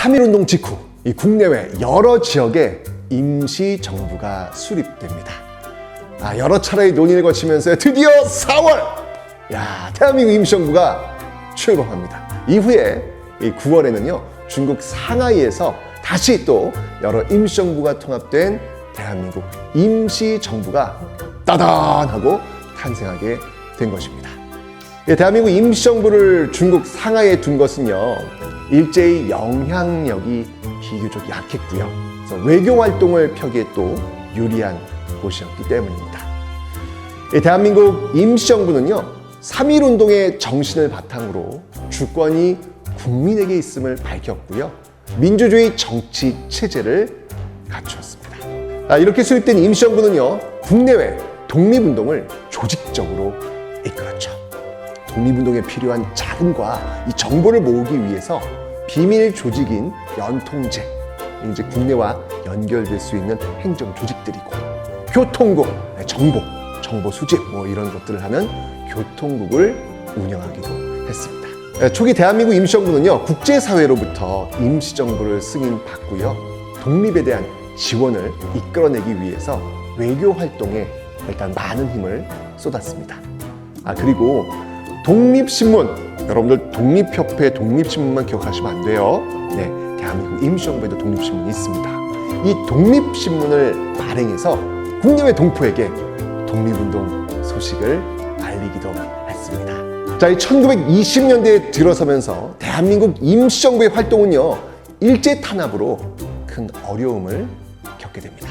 3.1운동 직후 이 국내외 여러 지역에 임시정부가 수립됩니다. 아, 여러 차례의 논의를 거치면서 드디어 4월! 야, 대한민국 임시정부가 출범합니다. 이후에 이 9월에는요, 중국 상하이에서 다시 또 여러 임시정부가 통합된 대한민국 임시정부가 따단하고 탄생하게 된 것입니다. 예, 대한민국 임시정부를 중국 상하이에 둔 것은요, 일제의 영향력이 비교적 약했고요. 그래서 외교 활동을 펴기에 또 유리한 곳이었기 때문입니다. 이 대한민국 임시정부는요, 3.1 운동의 정신을 바탕으로 주권이 국민에게 있음을 밝혔고요. 민주주의 정치 체제를 갖추었습니다. 아, 이렇게 수립된 임시정부는요, 국내외 독립운동을 조직적으로 이끌었죠. 독립운동에 필요한 자금과 이 정보를 모으기 위해서 비밀 조직인 연통제, 이제 국내와 연결될 수 있는 행정 조직들이고 교통국, 네, 정보, 정보 수집 뭐 이런 것들을 하는 교통국을 운영하기도 했습니다. 네, 초기 대한민국 임시정부는요 국제사회로부터 임시정부를 승인받고요 독립에 대한 지원을 이끌어내기 위해서 외교 활동에 일단 많은 힘을 쏟았습니다. 아 그리고 독립신문 여러분들 독립협회 독립신문만 기억하시면 안 돼요. 네, 대한민국 임시정부에도 독립신문이 있습니다. 이 독립신문을 발행해서 국내외 동포에게 독립운동 소식을 알리기도 했습니다. 자, 이 1920년대에 들어서면서 대한민국 임시정부의 활동은요 일제 탄압으로 큰 어려움을 겪게 됩니다.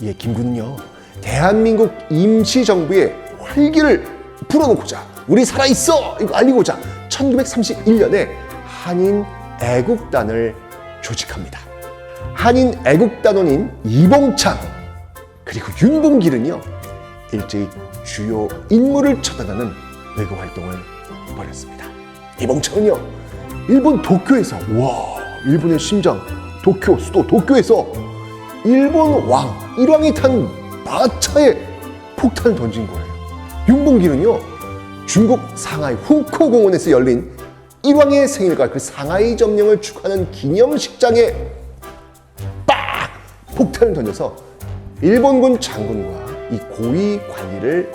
이에 김군은요 대한민국 임시정부의 활기를 불어넣고자 우리 살아있어 이거 알리고자 1931년에 한인 애국단을 조직합니다. 한인 애국단원인 이봉창 그리고 윤봉길은요 일제히 주요 인물을 처단하는 외교 활동을 벌였습니다. 이봉창은요 일본 도쿄에서 와 일본의 심장 도쿄 수도 도쿄에서 일본 왕 일왕이 탄 마차에 폭탄을 던진 거예요. 윤봉길은요 중국 상하이 후코 공원에서 열린 일왕의 생일과 그 상하이 점령을 축하하는 기념식장에 빡 폭탄을 던져서 일본군 장군과 이 고위 관리를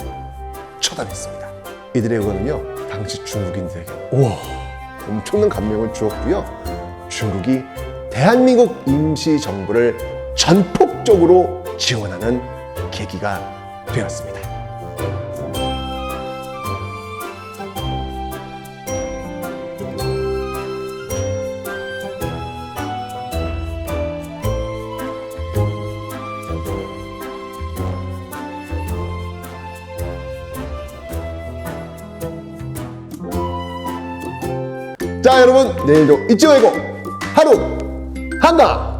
처단했습니다. 이들의 의거는요 당시 중국인들에게 우와 엄청난 감명을 주었고요. 중국이 대한민국 임시 정부를 전폭적으로 지원하는 계기가 되었습니다. 자 여러분 내일도 잊지 말고 하루 한가